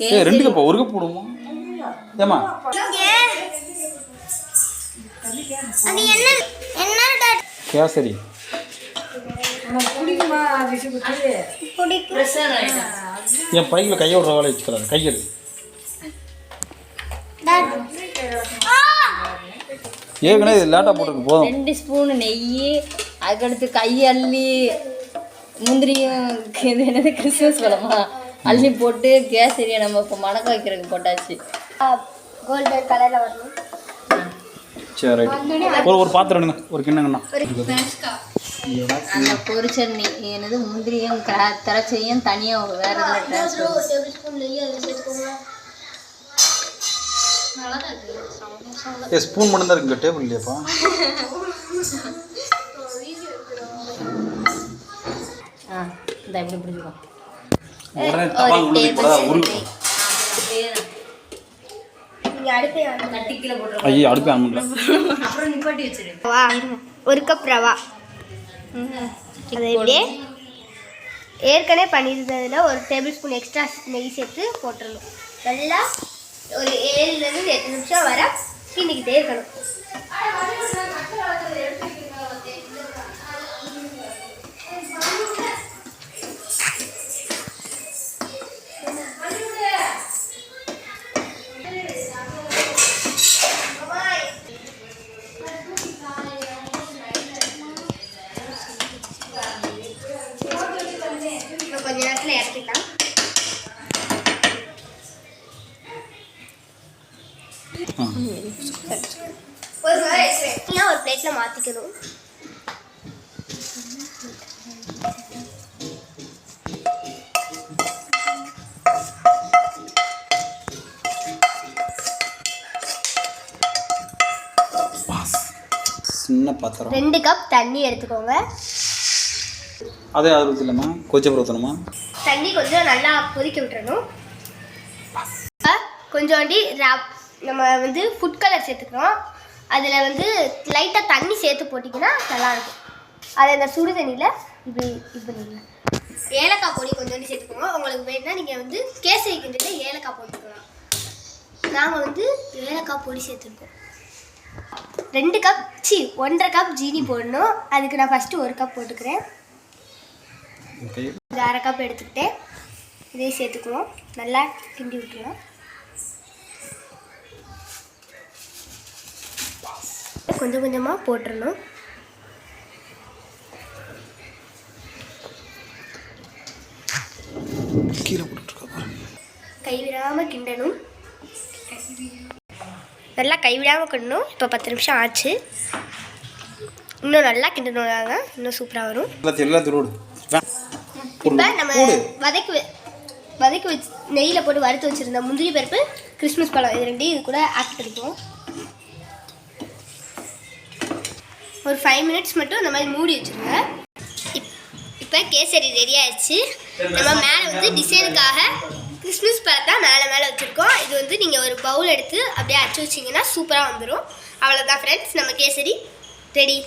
ஏ ரெண்டு கப்பா ஒரு கப் போடுமா ஏமா அது என்ன என்ன டாட் கேசரி. என் பைக்கில் கையை விடுற வேலை வச்சுக்கிறாங்க ஆ. ஏற்கனவே இது லேட்டாக போட்டிருக்கு போதும். ரெண்டு ஸ்பூன் நெய் அதுக்கடுத்து கை அள்ளி முந்திரியும் என்னது கிறிஸ்மஸ் பழமா? அள்ளி போட்டு கேசரியை நம்ம இப்போ மணக்க வைக்கிறதுக்கு போட்டாச்சு. கோல்டன் கலர்ல வரணும். சரி ரைட் ஒரு ஒரு பாத்திரம் ஒரு கிண்ணங்கண்ணா அந்த பொரிச்சட்னி என்னது முந்திரியும் க- திராட்சையும் தனியாக வேற ஏ ஸ்பூன் மட்டும் தான் இருக்குங்க டேபிள் இல்லையாப்பா? ஆ இந்த எப்படி பிடிச்சிக்கோ. உடனே ஒரு தபால் உள்ள ஸ்பூன் உருகும் ஐயோ அடுப்பு ஆன் பண்ணல அப்புறம் நிப்பாட்டி வச்சிரு வா ஒரு கப் ரவா. அது இப்படியே ஏற்கனவே பண்ணியிருந்ததில் ஒரு டேபிள் ஸ்பூன் எக்ஸ்ட்ரா நெய் சேர்த்து போட்டுடணும். நல்லா ஒரு ஏழுலேருந்து எட்டு நிமிஷம் வர கிண்டிக்கிட்டே இருக்கணும். நேரத்தில் இறக்கிடலாம் ஒரு ஒரு பிளேட்டில் மாற்றிக்கணும் சின்ன பாத்திரம். ரெண்டு கப் தண்ணி எடுத்துக்கோங்க. அதே அது ஊற்றலாமா கொச்சப்பரம் ஊற்றணுமா தண்ணி கொஞ்சம் நல்லா கொதிக்க விட்டுறணும். கொஞ்சோண்டி நம்ம வந்து ஃபுட் கலர் சேர்த்துக்கிறோம் அதில் வந்து லைட்டாக தண்ணி சேர்த்து போட்டிங்கன்னா நல்லாயிருக்கும். அதை அந்த சுடு தண்ணியில் இப்படி இது பண்ணிக்கலாம் ஏலக்காய் பொடி கொஞ்சோண்டி சேர்த்துக்கோங்க. உங்களுக்கு வேணும்னா நீங்கள் வந்து கேசரி கிண்டில் ஏலக்காய் போட்டுக்கலாம். நாங்கள் வந்து ஏலக்காய் பொடி சேர்த்துருக்கோம். ரெண்டு கப் சி ஒன்றரை கப் ஜீனி போடணும். அதுக்கு நான் ஃபஸ்ட்டு ஒரு கப் போட்டுக்கிறேன். இது அரை கப் எடுத்துக்கிட்டு இதையும் சேர்த்துக்குவோம். நல்லா கிண்டி விட்டுருவோம். கொஞ்சம் கொஞ்சமாக போட்டுருக்கா கைவிடாமல் கிண்டணும். நல்லா கைவிடாமல் கிண்டணும். இப்போ பத்து நிமிஷம் ஆச்சு. இன்னும் நல்லா கிண்டணும்னாங்க இன்னும் சூப்பராக வரும். எல்லாத்தையும் ரோடு இப்போ நம்ம வதக்கி வதக்கி வச்சு நெய்யில் போட்டு வறுத்து வச்சுருந்த முந்திரி பருப்பு கிறிஸ்மஸ் பழம் இது ரெண்டையும் இது கூட ஆட் பண்ணிக்குவோம். ஒரு ஃபைவ் மினிட்ஸ் மட்டும் இந்த மாதிரி மூடி வச்சுருங்க. இப் இப்போ கேசரி ரெடி ஆயிடுச்சு. நம்ம மேலே வந்து டிசைனுக்காக கிறிஸ்மஸ் பழத்தை மேலே மேலே வச்சுருக்கோம். இது வந்து நீங்கள் ஒரு பவுல் எடுத்து அப்படியே அச்சு வச்சிங்கன்னா சூப்பராக வந்துடும் அவ்வளோதான் ஃப்ரெண்ட்ஸ் நம்ம கேசரி ரெடி